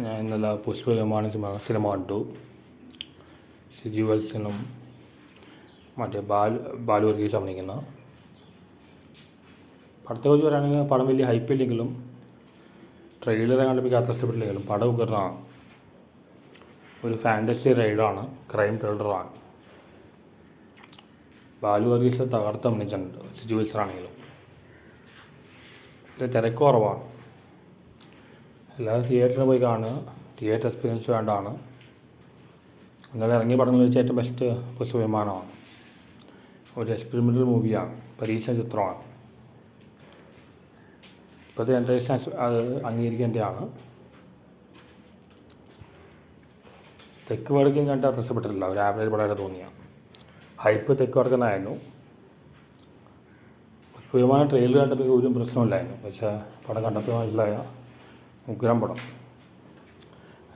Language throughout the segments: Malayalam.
ഞാൻ ഇന്നലെ പുഷ്പകമാണ് കണ്ടു. ഷിജി വത്സനും മറ്റേ ബാൽ ബാലു വർഗീസ് അഭിനയിക്കുന്ന. പടത്തെക്കുറിച്ച് പറയുകയാണെങ്കിൽ പടം വലിയ ഹൈപ്പ് ഇല്ലെങ്കിലും ട്രെയിലറെ കണ്ടപ്പോൾ എനിക്ക് അത്ര ഇഷ്ടപ്പെട്ടില്ലെങ്കിലും പടം ഉഗ്രനാണ് ഒരു ഫാന്റസി റൈഡാണ് ക്രൈം ത്രില്ലറാണ് ബാലു വർഗീസ് തകർത്ത് അഭിനയിച്ചിട്ടുണ്ട് ഷിജു വത്സനാണെങ്കിലും തിരക്ക് കുറവാണ്. എല്ലാവരും തിയേറ്ററിൽ പോയി കാണുക. തിയേറ്റർ എക്സ്പീരിയൻസ് വേണ്ടതാണ് ഇന്നലെ ഇറങ്ങിയ പടങ്ങളിൽ വെച്ച് ഏറ്റവും ബെസ്റ്റ് പുസ്തക വിമാനമാണ്. ഒരു എക്സ്പെരിമെന്റൽ മൂവിയാണ് പരീക്ഷണ ചിത്രമാണ്. ഇപ്പോഴത്തെ ജനറേഷൻ അത് അംഗീകരിക്കേണ്ടതാണ്. തെക്ക് വടക്കും കണ്ട് അത്ര ഇഷ്ടപ്പെട്ടിട്ടില്ല ഒരു ആവറേജ് പടമായിട്ട് തോന്നിയ. ഹൈപ്പ് തെക്ക് വടക്കുന്നായിരുന്നു. പുഷ്പവിമാനം ട്രെയിലർ കണ്ടപ്പോൾ ഒരു പ്രശ്നമില്ലായിരുന്നു. പക്ഷേ പടം കണ്ടപ്പോൾ മനസ്സിലായ ഉഗ്രം പടം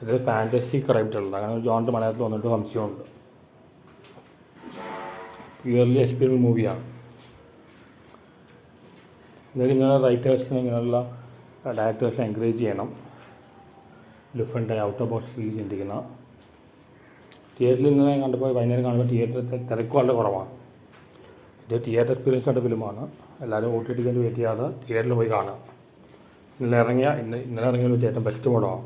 ഇത് ഫാന്റസി കറക്റ്റുള്ളത് അങ്ങനെ ജോണിന്റെ മലയാളത്തിൽ വന്നിട്ട് സംശയമുണ്ട്. പ്യുവർലി എക്സ്പീരിയൻസ് മൂവിയാണ് എന്നാലും ഇങ്ങനെ റൈറ്റേഴ്സിനെ ഇങ്ങനെയുള്ള ഡയറക്ടേഴ്സിനെ എൻകറേജ് ചെയ്യണം. ഡിഫറെന്റ് ഔട്ട് ഓഫ് ബോക്സ് രീതി ചിന്തിക്കുന്ന തിയേറ്ററിൽ ഇന്നലെ കണ്ടപ്പോൾ വൈകുന്നേരം കാണുമ്പോൾ തിയേറ്ററിൽ തിരക്ക് വളരെ കുറവാണ്. ഇത് തിയേറ്റർ എക്സ്പീരിയൻസ് ആയിട്ട് ഫിലിമാണ് എല്ലാവരും ഒ ടി ടിക്ക് വേണ്ടി വെയിറ്റ് ചെയ്യാതെ തിയേറ്ററിൽ പോയി കാണുക. ഇന്നലെ ഇറങ്ങിയ ഇന്ന് ഇന്നലെ ഇറങ്ങിയ ഒരു ചേട്ടൻ ബെസ്റ്റ് പടമാണ്